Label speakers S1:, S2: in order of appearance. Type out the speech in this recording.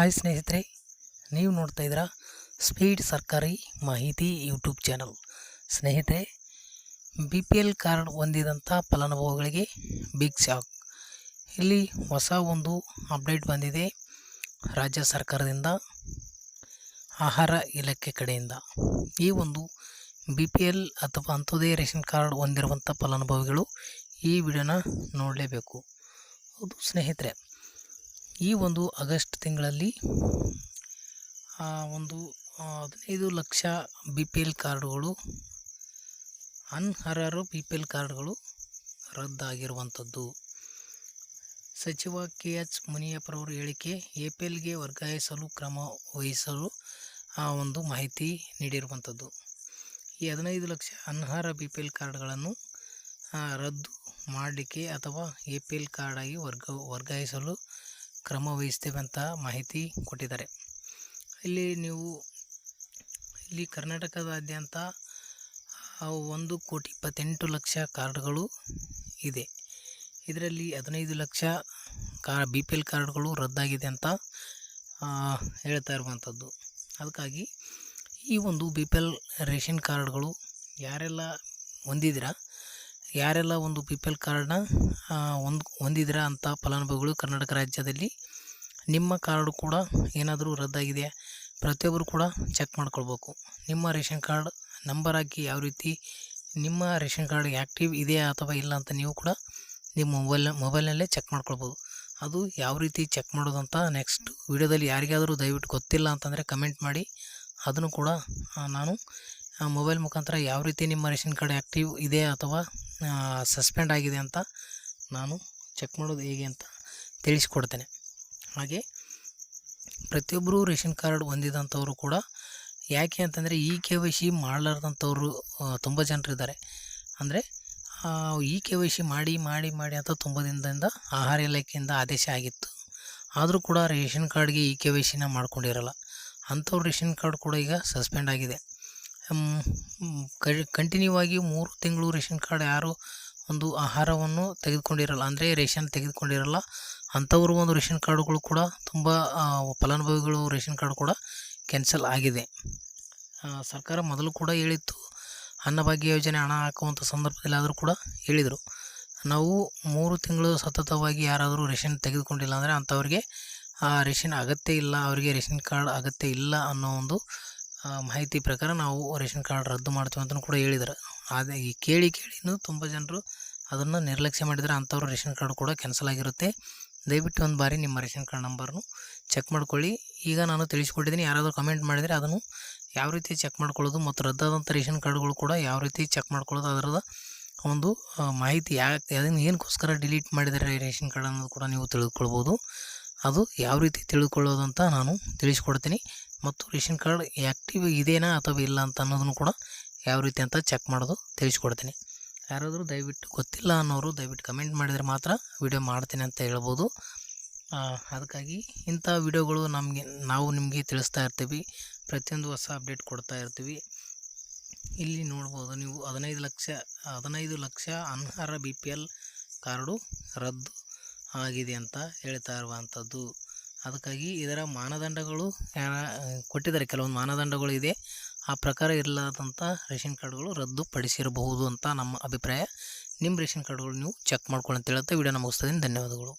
S1: Hi ಸ್ನೇಹಿತರೆ, ನೀವು ನೋಡ್ತಾ ಇದ್ದೀರಾ ಸ್ಪೀಡ್ ಸರ್ಕಾರಿ ಮಾಹಿತಿ ಯೂಟ್ಯೂಬ್ ಚಾನಲ್. ಸ್ನೇಹಿತರೆ, ಬಿ ಪಿ ಎಲ್ ಕಾರ್ಡ್ ಹೊಂದಿದಂಥ ಫಲಾನುಭವಿಗಳಿಗೆ ಬಿಗ್ ಶಾಕ್. ಇಲ್ಲಿ ಹೊಸ ಒಂದು ಅಪ್ಡೇಟ್ ಬಂದಿದೆ ರಾಜ್ಯ ಸರ್ಕಾರದಿಂದ ಆಹಾರ ಇಲಾಖೆ ಕಡೆಯಿಂದ. ಈ ಒಂದು ಬಿ ಪಿ ಎಲ್ ಅಥವಾ ಅಂತ್ಯೋದಯ ರೇಷನ್ ಕಾರ್ಡ್ ಹೊಂದಿರುವಂಥ ಫಲಾನುಭವಿಗಳು ಈ ವಿಡಿಯೋನ ನೋಡಲೇಬೇಕು. ಹೌದು ಸ್ನೇಹಿತರೆ ಈ ಒಂದು ಆಗಸ್ಟ್ ತಿಂಗಳಲ್ಲಿ ಒಂದು ಹದಿನೈದು ಲಕ್ಷ ಬಿ ಪಿ ಎಲ್ ಕಾರ್ಡುಗಳು, ಅನರ್ಹರು ಬಿ ಪಿ ಎಲ್ ಕಾರ್ಡ್ಗಳು ರದ್ದಾಗಿರುವಂಥದ್ದು. ಸಚಿವ ಕೆ ಎಚ್ ಮುನಿಯಪ್ಪರವರು ಹೇಳಿಕೆ ಎ ಪಿ ಎಲ್ಗೆ ವರ್ಗಾಯಿಸಲು ಕ್ರಮ ವಹಿಸಲು ಆ ಒಂದು ಮಾಹಿತಿ ನೀಡಿರುವಂಥದ್ದು. ಈ ಹದಿನೈದು ಲಕ್ಷ ಅನ್ಹರ ಬಿ ಪಿ ಎಲ್ ಕಾರ್ಡ್ಗಳನ್ನು ರದ್ದು ಮಾಡಲಿಕ್ಕೆ ಅಥವಾ ಎ ಪಿ ಎಲ್ ಕಾರ್ಡಾಗಿ ವರ್ಗ, ವರ್ಗಾಯಿಸಲು ಕ್ರಮ ವಹಿಸ್ತೇವೆ ಅಂತ ಮಾಹಿತಿ ಕೊಟ್ಟಿದ್ದಾರೆ. ಇಲ್ಲಿ ನೀವು, ಇಲ್ಲಿ ಕರ್ನಾಟಕದಾದ್ಯಂತ ಒಂದು ಕೋಟಿ ಇಪ್ಪತ್ತೆಂಟು ಲಕ್ಷ ಕಾರ್ಡ್ಗಳು ಇದೆ. ಇದರಲ್ಲಿ ಹದಿನೈದು ಲಕ್ಷ ಕಾ, ಬಿ ಪಿ ಎಲ್ ಕಾರ್ಡ್ಗಳು ರದ್ದಾಗಿದೆ ಅಂತ ಹೇಳ್ತಾ ಇರುವಂಥದ್ದು. ಅದಕ್ಕಾಗಿ ಈ ಒಂದು ಬಿ ಪಿ ಎಲ್ ರೇಷನ್ ಕಾರ್ಡ್ಗಳು ಯಾರೆಲ್ಲ ಹೊಂದಿದ್ದೀರಾ ಯಾರೆಲ್ಲ ಒಂದು ಬಿ ಪಿ ಎಲ್ ಕಾರ್ಡ್ನ ಒಂದು, ಹೊಂದಿದ್ರ ಅಂತ ಫಲಾನುಭವಿಗಳು ಕರ್ನಾಟಕ ರಾಜ್ಯದಲ್ಲಿ, ನಿಮ್ಮ ಕಾರ್ಡು ಕೂಡ ಏನಾದರೂ ರದ್ದಾಗಿದೆಯಾ? ಪ್ರತಿಯೊಬ್ಬರು ಕೂಡ ಚೆಕ್ ಮಾಡ್ಕೊಳ್ಬೇಕು. ನಿಮ್ಮ ರೇಷನ್ ಕಾರ್ಡ್ ನಂಬರ್ ಹಾಕಿ ಯಾವ ರೀತಿ ನಿಮ್ಮ ರೇಷನ್ ಕಾರ್ಡ್ ಆ್ಯಕ್ಟಿವ್ ಇದೆಯಾ ಅಥವಾ ಇಲ್ಲ ಅಂತ ನೀವು ಕೂಡ ನಿಮ್ಮ ಮೊಬೈಲ್, ಮೊಬೈಲ್ನಲ್ಲೇ ಚೆಕ್ ಮಾಡ್ಕೊಳ್ಬೋದು. ಅದು ಯಾವ ರೀತಿ ಚೆಕ್ ಮಾಡೋದಂತ ನೆಕ್ಸ್ಟ್ ವಿಡಿಯೋದಲ್ಲಿ ಯಾರಿಗಾದರೂ ದಯವಿಟ್ಟು ಗೊತ್ತಿಲ್ಲ ಅಂತಂದರೆ ಕಮೆಂಟ್ ಮಾಡಿ. ಅದನ್ನು ಕೂಡ ನಾನು ಮೊಬೈಲ್ ಮುಖಾಂತರ ಯಾವ ರೀತಿ ನಿಮ್ಮ ರೇಷನ್ ಕಾರ್ಡ್ ಆ್ಯಕ್ಟಿವ್ ಇದೆ ಅಥವಾ ಸಸ್ಪೆಂಡ್ ಆಗಿದೆ ಅಂತ ನಾನು ಚೆಕ್ ಮಾಡೋದು ಹೇಗೆ ಅಂತ ತಿಳಿಸ್ಕೊಡ್ತೇನೆ. ಹಾಗೆ ಪ್ರತಿಯೊಬ್ಬರು ರೇಷನ್ ಕಾರ್ಡ್ ಹೊಂದಿದಂಥವರು ಕೂಡ ಯಾಕೆ ಅಂತಂದರೆ ಇ ಕೆ ವೈ ಸಿ ಮಾಡಲಾರ್ದಂಥವ್ರು ತುಂಬ ಜನರಿದ್ದಾರೆ. ಅಂದರೆ ಇ ಕೆ ವೈ ಸಿ ಮಾಡಿ ಮಾಡಿ ಮಾಡಿ ಅಂತ ತುಂಬ ದಿನದಿಂದ ಆಹಾರ ಇಲಾಖೆಯಿಂದ ಆದೇಶ ಆಗಿತ್ತು. ಆದರೂ ಕೂಡ ರೇಷನ್ ಕಾರ್ಡ್ಗೆ ಇ ಕೆ ವೈ ಸಿನ ಮಾಡ್ಕೊಂಡಿರಲ್ಲ. ಅಂಥವ್ರು ರೇಷನ್ ಕಾರ್ಡ್ ಕೂಡ ಈಗ ಸಸ್ಪೆಂಡ್ ಆಗಿದೆ. ಕಂಟಿನ್ಯೂ ಆಗಿ ಮೂರು ತಿಂಗಳು ರೇಷನ್ ಕಾರ್ಡ್ ಯಾರು ಒಂದು ಆಹಾರವನ್ನು ತೆಗೆದುಕೊಂಡಿರಲ್ಲ, ಅಂದರೆ ರೇಷನ್ ತೆಗೆದುಕೊಂಡಿರಲ್ಲ, ಅಂಥವ್ರ ಒಂದು ರೇಷನ್ ಕಾರ್ಡುಗಳು ಕೂಡ ತುಂಬ ಫಲಾನುಭವಿಗಳು ರೇಷನ್ ಕಾರ್ಡ್ ಕೂಡ ಕ್ಯಾನ್ಸಲ್ ಆಗಿದೆ. ಸರ್ಕಾರ ಮೊದಲು ಕೂಡ ಹೇಳಿತ್ತು, ಅನ್ನಭಾಗ್ಯ ಯೋಜನೆ ಹಣ ಹಾಕುವಂಥ ಸಂದರ್ಭದಲ್ಲಿ ಆದರೂ ಕೂಡ ಹೇಳಿದರು. ನಾವು ಮೂರು ತಿಂಗಳು ಸತತವಾಗಿ ಯಾರಾದರೂ ರೇಷನ್ ತೆಗೆದುಕೊಂಡಿಲ್ಲ ಅಂದರೆ ಅಂಥವ್ರಿಗೆ ರೇಷನ್ ಅಗತ್ಯ ಇಲ್ಲ, ಅವರಿಗೆ ರೇಷನ್ ಕಾರ್ಡ್ ಅಗತ್ಯ ಇಲ್ಲ ಅನ್ನೋ ಒಂದು ಮಾಹಿತಿ ಪ್ರಕಾರ ನಾವು ರೇಷನ್ ಕಾರ್ಡ್ ರದ್ದು ಮಾಡ್ತೀವಿ ಅಂತಲೂ ಕೂಡ ಹೇಳಿದ್ರು. ಆದರೆ ಈ ಕೇಳಿ ಕೇಳಿನೂ ತುಂಬ ಜನರು ಅದನ್ನು ನಿರ್ಲಕ್ಷ್ಯ ಮಾಡಿದರೆ, ಅಂಥವ್ರು ರೇಷನ್ ಕಾರ್ಡ್ ಕೂಡ ಕ್ಯಾನ್ಸಲ್ ಆಗಿರುತ್ತೆ. ದಯವಿಟ್ಟು ಒಂದು ಬಾರಿ ನಿಮ್ಮ ರೇಷನ್ ಕಾರ್ಡ್ ನಂಬರ್ನು ಚೆಕ್ ಮಾಡ್ಕೊಳ್ಳಿ. ಈಗ ನಾನು ತಿಳಿಸ್ಕೊಟ್ಟಿದ್ದೀನಿ, ಯಾರಾದರೂ ಕಮೆಂಟ್ ಮಾಡಿದರೆ ಅದನ್ನು ಯಾವ ರೀತಿ ಚೆಕ್ ಮಾಡ್ಕೊಳ್ಳೋದು ಮತ್ತು ರದ್ದಾದಂಥ ರೇಷನ್ ಕಾರ್ಡ್ಗಳು ಕೂಡ ಯಾವ ರೀತಿ ಚೆಕ್ ಮಾಡ್ಕೊಳ್ಳೋದು, ಅದರದ ಒಂದು ಮಾಹಿತಿ ಯಾಕೆ ಅದನ್ನು ಏನಕ್ಕೋಸ್ಕರ ಡಿಲೀಟ್ ಮಾಡಿದರೆ ರೇಷನ್ ಕಾರ್ಡ್ ಅನ್ನೋದು ಕೂಡ ನೀವು ತಿಳಿದುಕೊಳ್ಬೋದು. ಅದು ಯಾವ ರೀತಿ ತಿಳಿದುಕೊಳ್ಳೋದು ಅಂತ ನಾನು ತಿಳಿಸ್ಕೊಡ್ತೀನಿ. ಮತ್ತು ರೇಷನ್ ಕಾರ್ಡ್ ಆ್ಯಕ್ಟಿವ್ ಇದೆಯಾ ಅಥವಾ ಇಲ್ಲ ಅಂತ ಅನ್ನೋದನ್ನು ಕೂಡ ಯಾವ ರೀತಿ ಅಂತ ಚೆಕ್ ಮಾಡೋದು ತಿಳಿಸ್ಕೊಡ್ತೀನಿ. ಯಾರಾದರೂ ದಯವಿಟ್ಟು ಗೊತ್ತಿಲ್ಲ ಅನ್ನೋರು ದಯವಿಟ್ಟು ಕಮೆಂಟ್ ಮಾಡಿದರೆ ಮಾತ್ರ ವಿಡಿಯೋ ಮಾಡ್ತೀನಿ ಅಂತ ಹೇಳ್ಬೋದು. ಅದಕ್ಕಾಗಿ ಇಂಥ ವಿಡಿಯೋಗಳು ನಮಗೆ ನಾವು ನಿಮಗೆ ತಿಳಿಸ್ತಾ ಇರ್ತೀವಿ. ಪ್ರತಿಯೊಂದು ಹೊಸ ಅಪ್ಡೇಟ್ ಕೊಡ್ತಾ ಇರ್ತೀವಿ. ಇಲ್ಲಿ ನೋಡ್ಬೋದು ನೀವು ಹದಿನೈದು ಲಕ್ಷ ಹದಿನೈದು ಲಕ್ಷ ಅನ್ಹಾರ ಬಿ ಪಿ ಎಲ್ ಕಾರ್ಡು ರದ್ದು ಆಗಿದೆ ಅಂತ ಹೇಳ್ತಾ ಇರುವಂಥದ್ದು. ಅದಕ್ಕಾಗಿ ಇದರ ಮಾನದಂಡಗಳು ಕೊಟ್ಟಿದ್ದಾರೆ. ಕೆಲವೊಂದು ಮಾನದಂಡಗಳು ಇದೆ. ಆ ಪ್ರಕಾರ ಇರಲಾದಂಥ ರೇಷನ್ ಕಾರ್ಡ್ಗಳು ರದ್ದುಪಡಿಸಿರಬಹುದು ಅಂತ ನಮ್ಮ ಅಭಿಪ್ರಾಯ. ನಿಮ್ಮ ರೇಷನ್ ಕಾರ್ಡ್ಗಳು ನೀವು ಚೆಕ್ ಮಾಡ್ಕೊಳ್ಳಿ ಅಂತ ಹೇಳ್ತಾ ವಿಡಿಯೋ ಮುಗಿಸ್ತಾ ಇದ್ದೀನಿ ಧನ್ಯವಾದಗಳು.